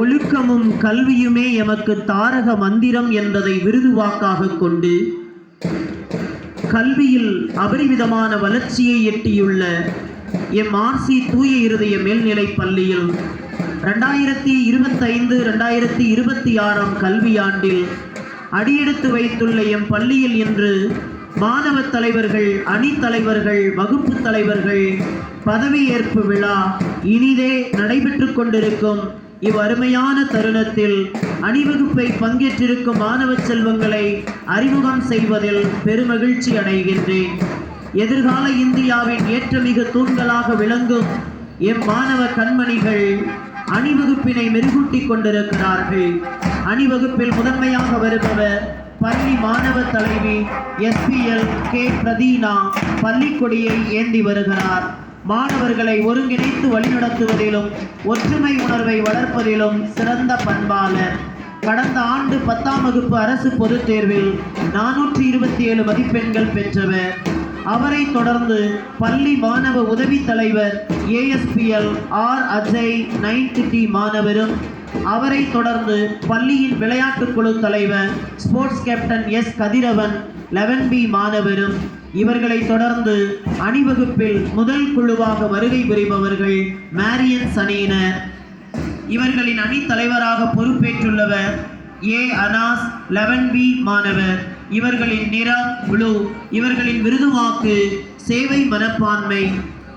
ஒழுக்கமும் கல்வியுமே எமக்கு தாரக மந்திரம் என்பதை விருதுவாக்காக கொண்டு கல்வியில் அபரிமிதமான வளர்ச்சியை எட்டியுள்ள எம் ஆர்சி தூய இருதய மேல்நிலை பள்ளியில் ரெண்டாயிரத்தி இருபத்தைந்து ரெண்டாயிரத்தி இருபத்தி ஆறாம் கல்வியாண்டில் அடியெடுத்து வைத்துள்ள எம் பள்ளியில் இன்று மாணவ தலைவர்கள் அணித்தலைவர்கள் வகுப்பு தலைவர்கள் பதவியேற்பு விழா இனிதே நடைபெற்று கொண்டிருக்கும். இவ்வருமையான தருணத்தில் அணிவகுப்பை பங்கேற்றிருக்கும் மாணவ செல்வங்களை அறிமுகம் செய்வதில் பெருமகிழ்ச்சி அடைகின்றேன். எதிர்கால இந்தியாவின் ஏற்றமிகு தூண்களாக விளங்கும் எம் மாணவ கண்மணிகள் அணிவகுப்பினை மெருகூட்டிக் கொண்டிருக்கிறார்கள். அணிவகுப்பில் முதன்மையாக வருபவர் பள்ளி மாணவ தலைவி எஸ்பிஎல் கே பிரதீனா பள்ளிக்கொடியை ஏந்தி வருகிறார். மாணவர்களை ஒருங்கிணைத்து வழிநடத்துவதிலும் ஒற்றுமை உணர்வை வளர்ப்பதிலும் சிறந்த பண்பாளர். கடந்த ஆண்டு பத்தாம் வகுப்பு அரசு பொதுத் தேர்வில் நானூற்றி இருபத்தி ஏழு மதிப்பெண்கள் பெற்றவர். அவரை தொடர்ந்து பள்ளி மாணவ உதவி தலைவர் ASPL R Ajay ninth D மாணவரும் அவரை தொடர்ந்து பள்ளியின் விளையாட்டுக் குழு தலைவர் sports captain S Kathiravan eleven B மாணவரும் இவர்களை தொடர்ந்து அணிவகுப்பில் முதல் குழுவாக வருகை புரிபவர்கள் மேரியன்ஸ் அணியினர் இவர்களின் அணி தலைவராக பொறுப்பேற்றுள்ளவர் ஏ. அனாஸ் லெவன் பி மாணவர். இவர்களின் நிறம் குழு இவர்களின் விருதுவாக்கு சேவை மனப்பான்மை.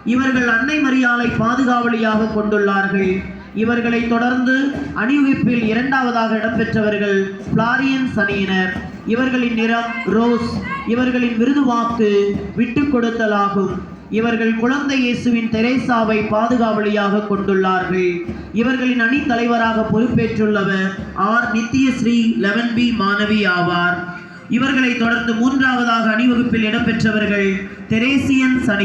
இவர்கள் அன்னை மரியாதை பாதுகாவலியாக கொண்டுள்ளார்கள். இவர்களை தொடர்ந்து அணிவகுப்பில் இரண்டாவதாக இடம்பெற்றவர்கள் பிளாரியன்ஸ் அணியினர் இவர்களின் நிறம் ரோஸ். இவர்களின் விருது வாக்கு விட்டு கொடுத்தலாகும். இவர்கள் குழந்தை இயேசுவின் தெரேசாவை பாதுகாவலியாக கொண்டுள்ளார்கள். இவர்களின் அணி தலைவராக பொறுப்பேற்றுள்ளவர் ஆர். நித்யஸ்ரீ லெவன் பி மாணவி ஆவார். இவர்களை தொடர்ந்து மூன்றாவதாக அணிவகுப்பில் இடம்பெற்றவர்கள் தெரேசியன் சனி